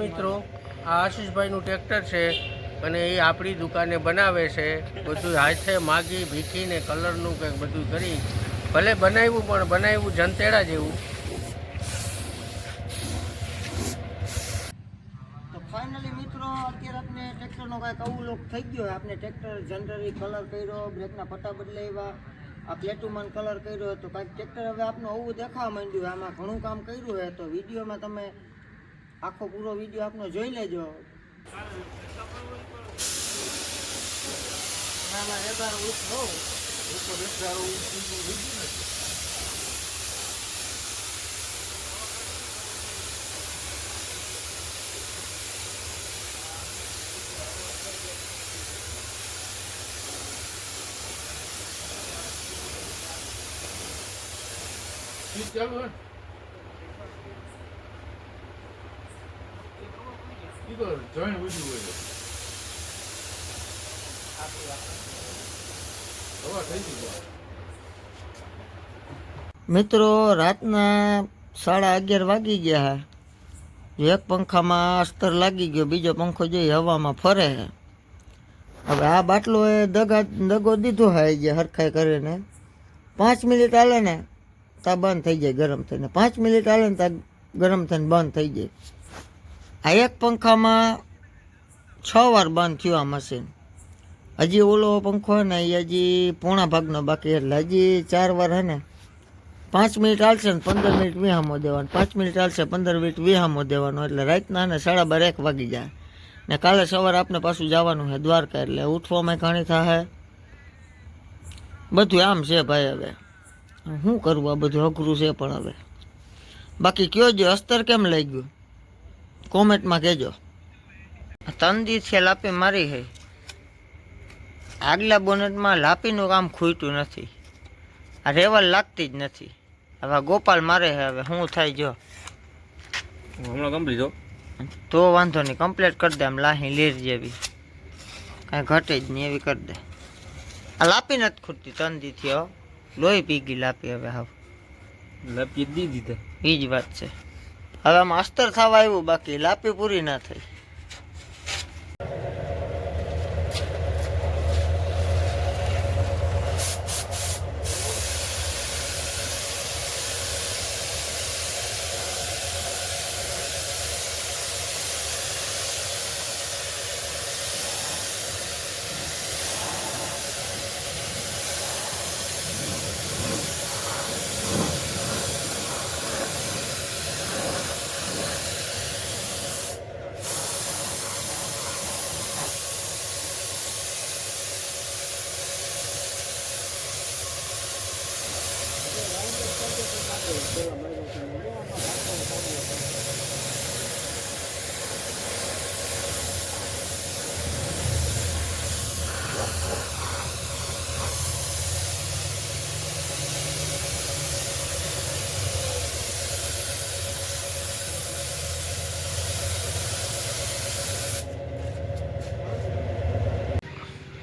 મિત્રો, આ આશીષભાઈનું ટ્રેક્ટર છે અને એ આપણી દુકાને બનાવે છે. બધું હાથે માગી, ભીખીને, કલરનું કંઈક બધું કરી. ભલે બનાવ્યું, પણ બનાવ્યું જંતેડા જેવું. ફાઇનલી મિત્રો, અત્યારે આપણે ટ્રેક્ટરનો કાંઈક અવલોક લોક થઈ ગયો. હોય આપણે ટ્રેક્ટર જનરલી કલર કર્યો બ્રેકના પટ્ટા બદલાવ્યા. આ પ્લેટુમાન કલર કર્યો, તો કાંઈક ટ્રેક્ટર હવે આપણું આવું દેખાવા માંડ્યું. આમાં ઘણું કામ કર્યું હોય તો વિડીયોમાં તમે આખો પૂરો વીડિયો આપનો જોઈ લેજો. ના, ના, હોય હવા થઈ ગઈ મિત્રો, રાતના સાડા અગિયાર વાગી ગયા છે એક પંખામાં અસ્તર લાગી ગયો, બીજો પંખો જોઈ હવામાં ફરે છે હવે આ બાટલો એ દગા, દગો દીધો હોય જે હરખાઈ કરીને પાંચ મિનિટ હાલે ને, તા બંધ થઈ જાય ગરમ થઈને. પાંચ મિનિટ હાલે ને, તા ગરમ થઈને બંધ થઈ જાય. આ એક પંખામાં છ વાર બંધ થયું આ મશીન. હજી ઓલો પંખો ને એ હજી પોણા ભાગનો બાકી એટલે હજી ચાર વાર હે ને. પાંચ મિનિટ હાલશે ને પંદર મિનિટ વિહામો દેવાનો. પાંચ મિનિટ હાલશે, પંદર મિનિટ વિહામો દેવાનો. એટલે રાતના ને સાડા બાર એક વાગી જાય. ને કાલે સવારે આપણે પાછું જવાનું છે દ્વારકા એટલે ઉઠવામાં ઘણી થાય બધું આમ છે ભાઈ હવે. શું કરવું આ બધું અઘરું છે પણ હવે. બાકી કયો જો અસ્તર કેમ લઈ ગયું કોમેન્ટમાં કહેજો. ત્રણ દિવસે લાપી મારી છે આગલા બોનેટમાં લાપીનું કામ ખૂટ્યું નથી. આ રેવલ લાગતી જ નથી. હવે ગોપાલ મારે છે હવે શું થાય જો. હમણાં કમ્પ્લીટ હો. તો વાંધો નહીં કમ્પ્લીટ કરી દે આમ લાહી લીર જેવી. કાંઈ ઘટે જ નહીં એવી કરી દે. આ લાપી નથી ખૂટતી તંદીથી હો. લોહી પી ગઈ લાપી હવે હાવ. લાપી દી દીધા એ જ વાત છે. હવે માસ્તર થવા આવ્યું બાકી લાપી પૂરી ના થઈ.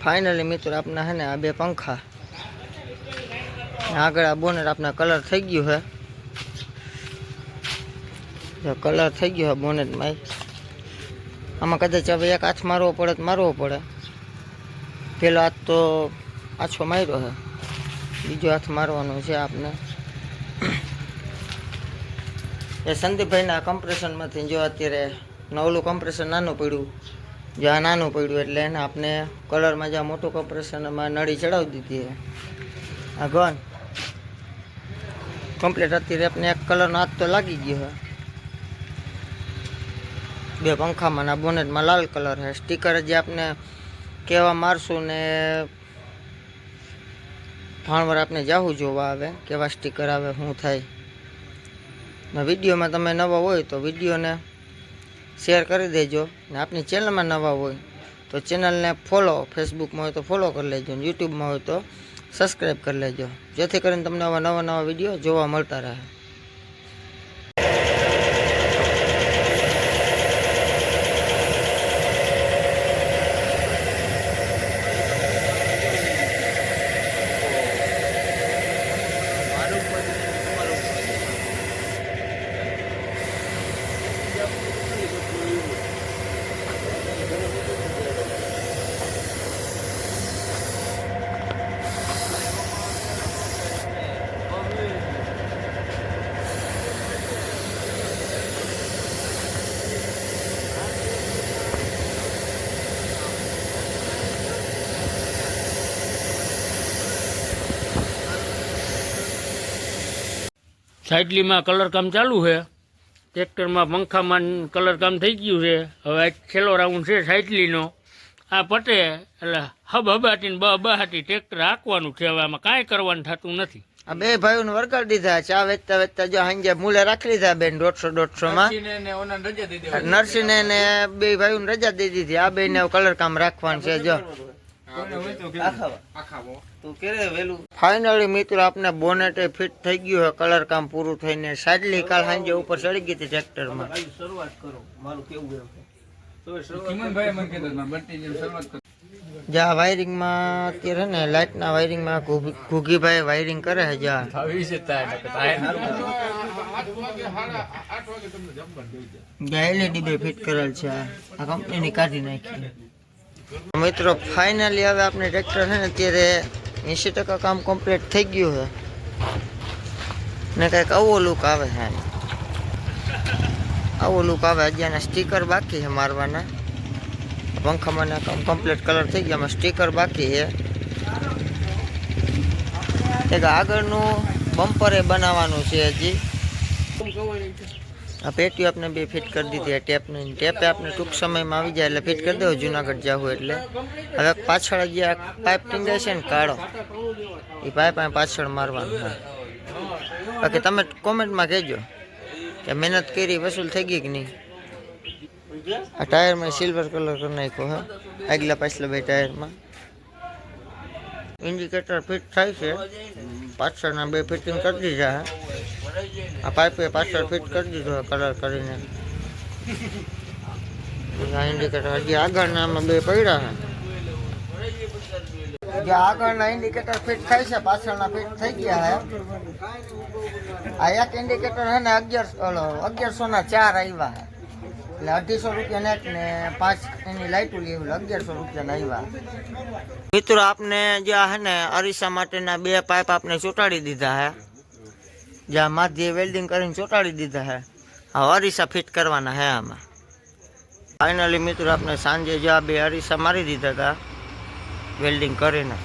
ફાઇનલી મિત્રો, આપના હે ને આ બે પંખા. આગળ આ બોનેટ આપના કલર થઈ ગયું છે જો કલર થઈ ગયો બોનેટ બોનેટમાં આમાં કદાચ હવે એક હાથ મારવો પડે તો મારવો પડે. પેલો હાથ તો આછો માર્યો છે. બીજો હાથ મારવાનો છે આપને. એ સંદીપભાઈના કમ્પ્રેશનમાંથી જો અત્યારે નવલું કમ્પ્રેશન નાનું પડ્યું. જો આ નાનું પડ્યું એટલે એને આપણે કલરમાં જ્યાં મોટું કમ્પ્રેશનમાં નળી ચડાવી દીધી આ ગન. કમ્પ્લીટ અત્યારે આપણે એક કલરનો હાથ તો લાગી ગયો બે પંખામાં ના બોનેટમાં લાલ કલર છે. સ્ટીકર જે આપને કહેવા મારશું ને ફાણવર આપને જાહું જોવા આવે, કેવા સ્ટીકર આવે, શું થાય. ને વિડીયોમાં તમે નવા હોય તો વિડીયોને શેર કરી દેજો ને આપની ચેનલમાં નવા હોય તો ચેનલને ફોલો, ફેસબુકમાં હોય તો ફોલો કરી લેજો યુટ્યુબમાં હોય તો સબસ્ક્રાઈબ કરી લેજો. જેથી કરીને તમને આવા નવા નવા વીડિયો જોવા મળતા રહે. સાઇડલીમાં કલરકામ ચાલુ છે. ટ્રેક્ટરમાં પંખામાં કલરકામ થઈ ગયું છે. હવે આ છેલ્લો રાઉન્ડ છે સાઇડલીનો આ પટે એટલે હબ હબાટીને બ બહાટી ટ્રેક્ટર હાંકવાનું છે. હવે આમાં કાંઈ કરવાનું થતું નથી. આ બે ભાઈઓને વર્કર દીધા. ચા વેચતા વેચતા જો સાંજે મૂલે રાખી લીધા બેન દોઢસો દોઢસો માં નરસિંહ ને બે ભાઈઓને રજા દઈ દીધી આ બે ને કલર કામ રાખવાનું છે જો. ફાઇનલી મિત્રો આપને બોનેટ ફિટ થઈ ગયું છે કલર કામ પૂરું થઈને. સાડલી કાલ સાંજે ઉપર ચડી ગઈ હતી ટ્રેક્ટરમાં શરૂઆત કરો. મારું કેવું એમ? જ્યાં વાયરિંગમાં અત્યારે ને લાઇટના વાયરિંગમાં ઘુઘીભાઈ વાયરિંગ કરે છે જ્યાં એલઈડી બે ફિટ કરેલ છે આ આ કંપનીની કાઢી નાખી. મિત્રો ફાઇનલી હવે આપણે ટ્રેક્ટર છે ને અત્યારે એંશી ટકા કામ કમ્પ્લીટ થઈ ગયું છે. ને કંઈક આવો લુક આવે છે. આવો લુક આવે આના સ્ટીકર બાકી છે મારવાના. પંખામાં કામ કમ્પ્લીટ કલર થઈ ગયા સ્ટીકર બાકી છે. એક આગળનું બમ્પર એ બનાવવાનું છે હજી. આ પેટીઓ આપણે બે ફિટ કરી દીધી, આ ટેપની ટેપે આપણે ટૂંક સમયમાં આવી જાય એટલે ફિટ કરી દેવો, જુનાગઢ જવું એટલે. હવે પાછળ જે આ પાઇપ ટીંગાય છે ને કાળો એ પાઇપ અહીં પાછળ મારવાનું છે બાકી તમે કોમેન્ટમાં કહેજો કે મહેનત કરી, વસૂલ થઈ ગઈ કે નહીં? આ ટાયરમાં સિલ્વર કલર કરી નાખ્યો હે, આગલા પાછલા બે ટાયરમાં. ઇન્ડિકેટર ફિટ થાય છે, પાછળના બે ફિટિંગ કરી દીધા હે. આ પાઇપે પાછળ ફિટ કરી દીધો છે કલર કરીને આ ઇન્ડિકેટર હજી આગળના આમાં બે પડ્યા છે જે આગળના ઇન્ડિકેટર ફિટ થાય છે પાછળના ફિટ થઈ ગયા છે આ એક ઇન્ડિકેટર છે ને અગિયારસો અગિયારસો ના ચાર આવ્યા છે એટલે અઢીસો રૂપિયા નેટ ને પાંચ એની લાઇટો લેવું અગિયારસો રૂપિયા આવ્યા મિત્રો આપને જે આ છે ને અરીસા માટેના બે પાઇપ આપને ચોંટાડી દીધા છે જ્યાં માધ્યે વેલ્ડિંગ કરીને ચોંટાડી દીધા છે આ અરીસા ફિટ કરવાના છે આમાં. ફાઇનલી મિત્રો, આપણે સાંજે જે આ બે અરીસા મારી દીધા હતા વેલ્ડિંગ કરીને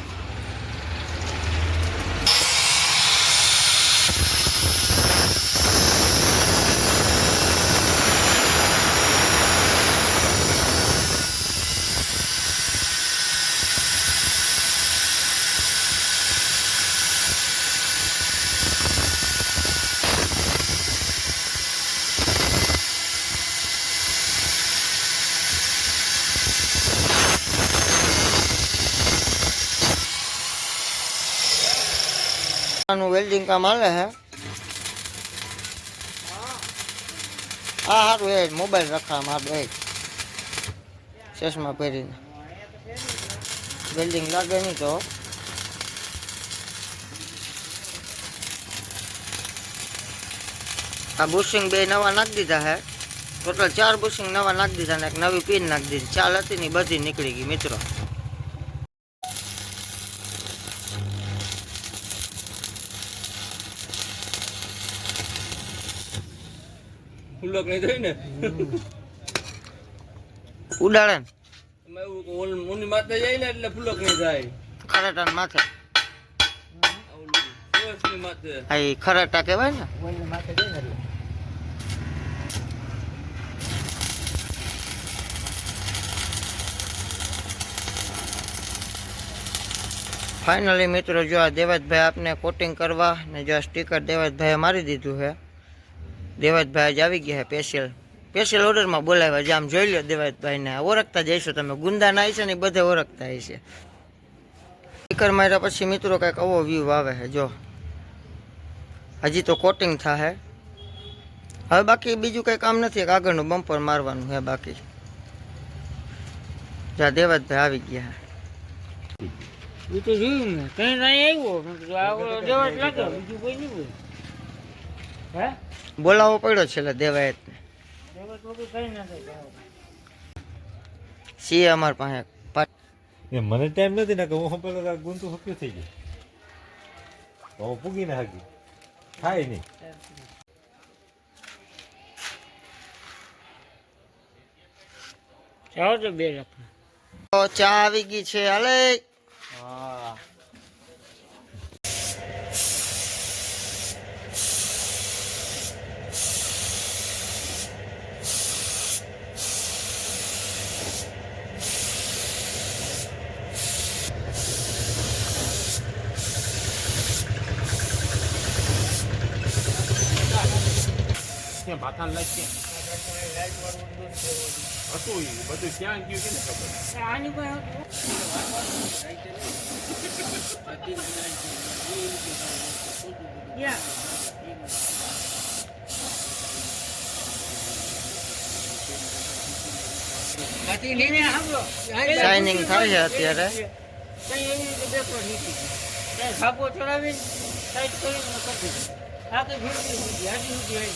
આનું વેલ્ડિંગ કામ હાલે હે? હા સારું એ મોબાઈલ રખા મારું એ ચશ્મા પહેરીને. વેલ્ડિંગ લાગે નહીં તો. આ બુશિંગ બે નવા નાખી દીધા હે. ટોટલ ચાર બુશિંગ નવા નાખી દીધા ને એક નવી પીન નાખી દીધી. ચાલ હતી ને બધી નીકળી ગઈ, મિત્રો. ફુલક નહીં થઈ ને. ઉડાડે ને. એવું ઓલ મુની માથે જાય ને એટલે ફૂલક નહીં થાય. ખરાટા માથે. માથે. આ ઈ ખરાટા કહેવાય ને. ફાઇનલી મિત્રો જો આ દેવાજભાઈ આપને કોટિંગ કરવા ને જો આ સ્ટીકર દેવાજભાઈએ મારી દીધું છે દેવાજભાઈ જ આવી ગયા છે સ્પેશિયલ સ્પેશિયલ ઓર્ડરમાં બોલાવ્યા છે. આમ જોઈ લો દેવાતભાઈને ઓળખતા જઈશું તમે. ગુંદા ના છે ને એ બધે ઓળખતા હશે સ્પીકર માર્યા પછી મિત્રો કંઈક આવો વ્યૂ આવે છે. જો. હજી તો કોટિંગ થાય હવે બાકી બીજું કંઈ કામ નથી. આગળનું બમ્પર મારવાનું હે બાકી. જા, દેવાતભાઈ આવી ગયા એ તો જોયું હે? બોલાવવો પડ્યો છેલ્લે દેવાયતને. સીએ તો કઈ ના થાય છીએ અમારી પાસે. એ મને ટાઈમ નથી ને કે હું પેલો ગુંતું હપ્યું થઈ ગયું. હું પૂગીને હાકી થાય નહીં. ચા આવી ગઈ છે. હાલે. અહીંયા ભાથાન લાઈટ ક્યાં હતું ઈ બધું ક્યાં ગયું કે ને ખબર. આની પાસે શાઇનિંગ થાય છે અત્યારે. કઈ એવી રીતે બેકવર્ડ નીકળી ગઈ કઈ ખાપો ચડાવીને ટાઈટ કરીને કરી દીધું આ કઈ ફીરતી સુધી આજી સુધી આવી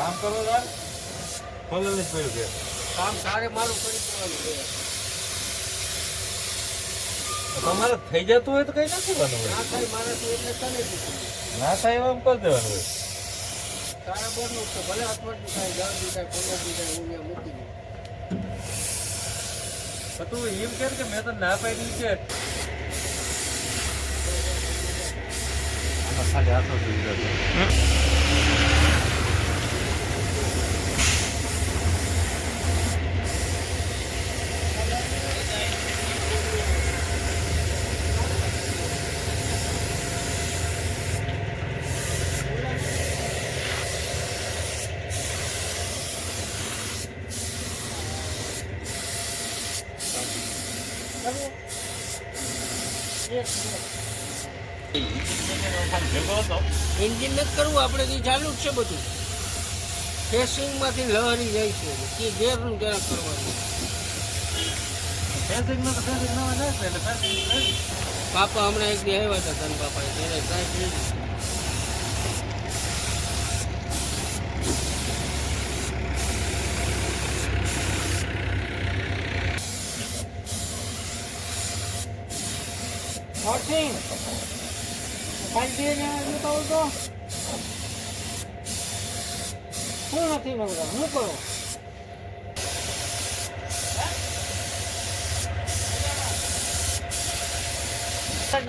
કામ કરો યાર ખોલે જ પડ્યું કે કામ સારે મારું કરી દેવાનું છે. તમારે થઈ જતું હોય તો કઈ ના કરવાનું ના થાય મારે તો એટલે તને કીધું. ના થાય એમ કરી દેવાનું હોય. તારા બોલનું તો ભલે અઠવાડિયું થાય દસ દી થાય પંદર દી થાય હું મૂકી દઉં. તું એમ કે કે મેં તો ના પાડી છે. ખાલી હાથો ગયો એન્જિન નથી કરવું આપણે થી ચાલુ જ છે બધું. ફેસિંગમાંથી લહરી જાય છે. કે ગેરનું જરાક કરવાનું. તો પાપા હમણાં એક દી આવ્યા હતા ધન પાપા ત્યારે સાહેબ લીધી નરસિંહ કાલથી એને બતાવું તો શું નથી નવરા હું કરો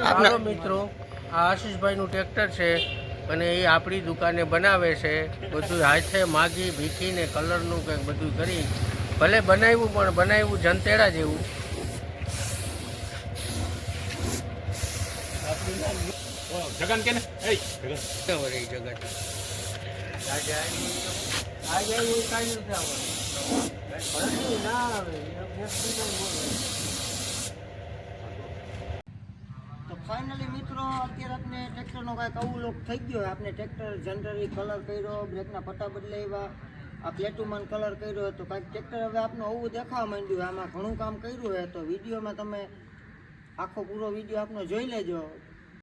આપણા મિત્રો આ આશીષભાઈનું ટ્રેક્ટર છે અને એ આપણી દુકાને બનાવે છે. બધું હાથે માગી ભીખીને કલરનું કંઈક બધું કરી. ભલે બનાવ્યું પણ બનાવ્યું જંતેડા જેવું. જગન કે ને? એ જગન. વળી જગત આજે આજે એવું કાંઈ નથી આવવાનું. ના આવે એ વ્યક્તિ નહીં બોલે. તો ફાઇનલી મિત્રો અત્યારે આપણે ટ્રેક્ટરનો કાંઈક અવલોક થઈ ગયો આપણે ટ્રેક્ટર જનરલી કલર કર્યો બ્રેકના પટ્ટા બદલાવ્યા આ પ્લેટુમાન કલર કર્યો તો કાંઈક ટ્રેક્ટર હવે આપનું આવું દેખાવા માંડ્યું આમાં ઘણું કામ કર્યું હોય તો વિડીયોમાં તમે આખો પૂરો વીડિયો આપનો જોઈ લેજો.